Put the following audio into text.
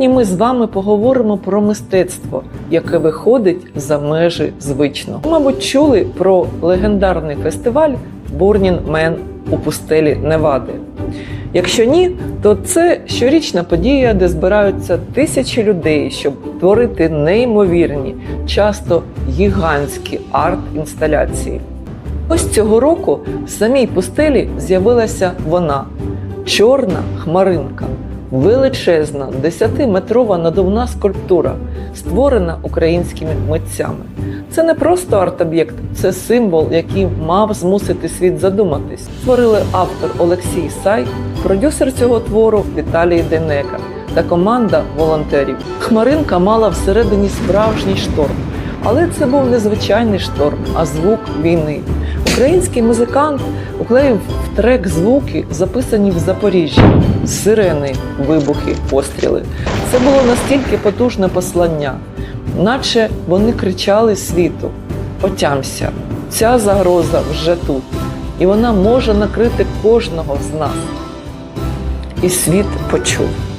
Сьогодні ми з вами поговоримо про мистецтво, яке виходить за межі звичного. Мабуть, чули про легендарний фестиваль Burning Man у пустелі Невади. Якщо ні, то це щорічна подія, де збираються тисячі людей, щоб творити неймовірні, часто гігантські арт-інсталяції. Ось цього року в самій пустелі з'явилася вона чорна хмаринка, величезна 10-метрова надувна скульптура, створена українськими митцями. Це не просто арт-об'єкт, це символ, який мав змусити світ задуматись. Створили автор Олексій Сай, продюсер цього твору Віталій Денека та команда волонтерів. Хмаринка мала всередині справжній шторм. Але це був не звичайний шторм, а звук війни. Український музикант уклеїв в трек звуки, записані в Запоріжжі, сирени, вибухи, постріли. Це було настільки потужне послання, наче вони кричали світу: Отямся, ця загроза вже тут, і вона може накрити кожного з нас. І світ почув.